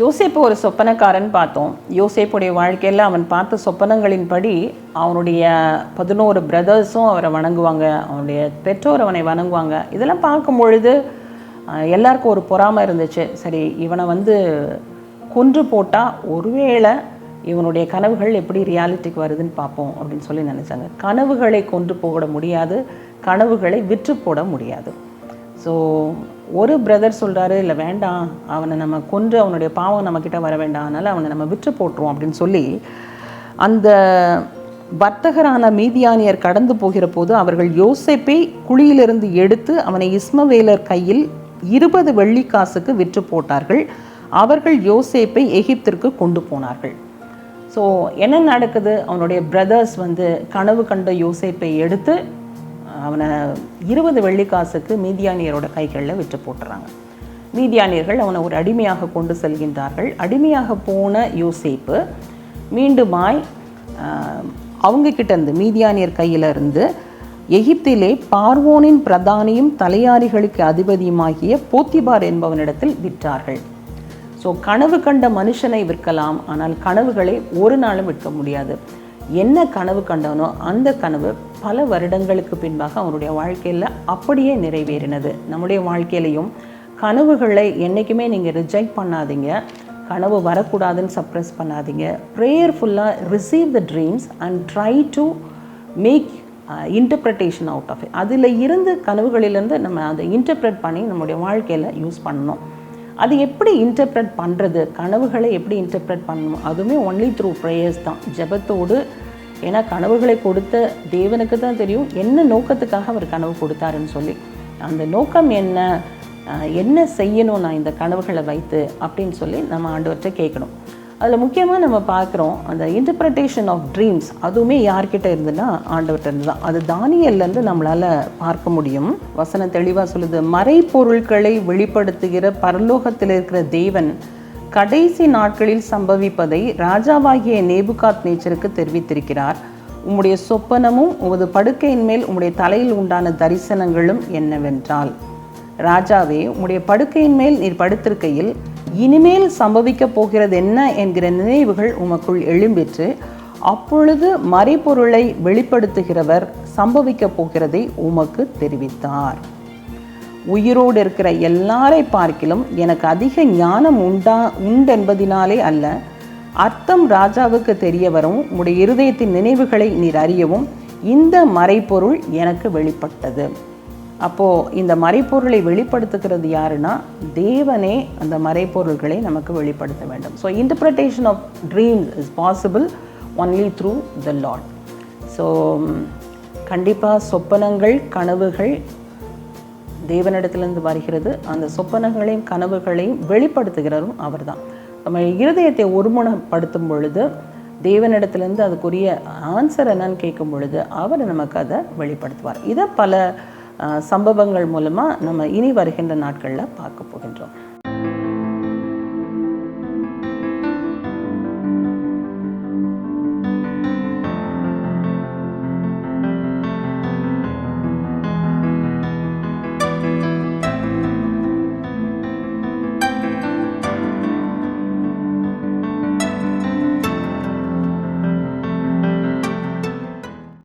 யோசேப்பு ஒரு சொப்பனக்காரன் பார்த்தோம். யோசேப்புடைய வாழ்க்கையில் அவன் பார்த்த சொப்பனங்களின்படி அவனுடைய பதினோரு பிரதர்ஸும் அவரை வணங்குவாங்க. அவனுடைய பெற்றோர் அவனை வணங்குவாங்க. இதெல்லாம் பார்க்கும் பொழுது எல்லாருக்கும் ஒரு பொறாமை இருந்துச்சு. சரி இவனை வந்து கொன்று போட்டால் ஒருவேளை இவனுடைய கனவுகள் எப்படி ரியாலிட்டிக்கு வருதுன்னு பார்ப்போம் அப்படின்னு சொல்லி நினச்சாங்க. கனவுகளை கொன்று போட முடியாது கனவுகளை விற்று போட முடியாது. ஸோ ஒரு பிரதர் சொல்கிறாரு இல்லை வேண்டாம். அவனை நம்ம கொன்று அவனுடைய பாவம் நம்மக்கிட்ட வர வேண்டாம். அதனால் அவனை நம்ம விற்று போட்டுருவோம். அப்படின்னு சொல்லி அந்த வர்த்தகரான மீதியானியர் கடந்து போகிற போது அவர்கள் யோசேப்பை குழியிலிருந்து எடுத்து அவனை இஸ்மவேலர் கையில் இருபது வெள்ளிக்காசுக்கு விற்று போட்டார்கள். அவர்கள் யோசேப்பை எகிப்திற்கு கொண்டு போனார்கள். ஸோ என்ன நடக்குது? அவனுடைய பிரதர்ஸ் வந்து கனவு கண்ட யோசேப்பை எடுத்து அவனை இருபது வெள்ளிக்காசுக்கு மீதியானியரோட கைகளில் விற்று போட்டுறாங்க. மீதியானியர்கள் அவனை ஒரு அடிமையாக கொண்டு செல்கின்றார்கள். அடிமையாக போன யோசேப்பு மீண்டுமாய் ஆஹ், அவங்க கிட்ட இருந்து மீதியானியர் கையில இருந்து எகிப்திலே பார்வோனின் பிரதானியும் தலையாரிகளுக்கு அதிபதியுமாகிய போத்திபார் என்பவனிடத்தில் விற்றார்கள். ஸோ கனவு கண்ட மனுஷனை விற்கலாம் ஆனால் கனவுகளை ஒரு நாளும் விற்க முடியாது. என்ன கனவு கண்டவனோ அந்த கனவு பல வருடங்களுக்கு பின்பாக அவனுடைய வாழ்க்கையில் அப்படியே நிறைவேறினது. நம்முடைய வாழ்க்கையிலையும் கனவுகளை என்றைக்குமே நீங்கள் ரிஜெக்ட் பண்ணாதீங்க. கனவு வரக்கூடாதுன்னு சப்ரஸ் பண்ணாதீங்க. ப்ரேயர்ஃபுல்லாக receive the dreams and try to make interpretation out of அதில் இருந்து கனவுகளிலிருந்து நம்ம அதை இன்டர்பிரட் பண்ணி நம்முடைய வாழ்க்கையில் யூஸ் பண்ணணும். அது எப்படி இன்டர்ப்ரெட் பண்ணுறது கனவுகளை எப்படி இன்டர்ப்ரெட் பண்ணணும்? அதுவுமே ஒன்லி த்ரூ ப்ரேயர்ஸ் தான். ஜெபத்தோடு ஏன்னா கனவுகளை கொடுத்த தேவனுக்கு தான் தெரியும் என்ன நோக்கத்துக்காக அவர் கனவு கொடுத்தாருன்னு சொல்லி. அந்த நோக்கம் என்ன? என்ன செய்யணும் நான் இந்த கனவுகளை வைத்து? அப்படின்னு சொல்லி நம்ம ஆண்டவர்கிட்ட கேட்கணும். அதில் முக்கியமாக நம்ம பார்க்குறோம் அந்த இன்டர்பிரட்டேஷன் ஆஃப் ட்ரீம்ஸ் அதுவுமே யார்கிட்ட இருந்துன்னா ஆண்டவர்கிட்ட இருந்து தான். அது தானியல்லேருந்து நம்மளால் பார்க்க முடியும். வசனம் தெளிவாக சொல்லுது மறைப்பொருட்களை வெளிப்படுத்துகிற பரலோகத்தில் இருக்கிற தேவன் கடைசி நாட்களில் சம்பவிப்பதை ராஜாவாகிய நேபுகாத் நேச்சருக்கு தெரிவித்திருக்கிறார். உம்முடைய சொப்பனமும் உமது படுக்கையின் மேல் உம்முடைய தலையில் உண்டான தரிசனங்களும் என்னவென்றால் ராஜாவே உம்முடைய படுக்கையின் மேல் நீர் படுத்திருக்கையில் இனிமேல் சம்பவிக்கப் போகிறது என்ன என்கிற நினைவுகள் உமக்குள் எழும்பிற்று. அப்பொழுது மறைபொருளை வெளிப்படுத்துகிறவர் சம்பவிக்கப் போகிறதை உமக்கு தெரிவித்தார். உயிரோடு இருக்கிற எல்லாரை பார்க்கிலும் எனக்கு அதிக ஞானம் உண்டா உண்டென்பதினாலே அல்ல அர்த்தம் ராஜாவுக்கு தெரிய வரவும் உம்முடைய இருதயத்தின் நினைவுகளை நீர் அறியவும் இந்த மறைபொருள் எனக்கு வெளிப்பட்டது. அப்போது இந்த மறைப்பொருளை வெளிப்படுத்துகிறது யாருன்னா தேவனே அந்த மறைப்பொருள்களை நமக்கு வெளிப்படுத்த வேண்டும். So interpretation of dreams is possible only through the Lord so கண்டிப்பாக சொப்பனங்கள் கனவுகள் தேவனிடத்திலிருந்து வருகிறது. அந்த சொப்பனங்களையும் கனவுகளையும் வெளிப்படுத்துகிறவரும் அவர்தான். நம்ம இருதயத்தை ஒருமுனப்படுத்தும் பொழுது தேவனிடத்துலேருந்து அதுக்குரிய ஆன்சர் என்னன்னு கேட்கும் பொழுது அவர் நமக்கு அதை வெளிப்படுத்துவார். இதை பல சம்பவங்கள் மூலமாக நம்ம இனி வருகின்ற நாட்களில் பார்க்க போகின்றோம்.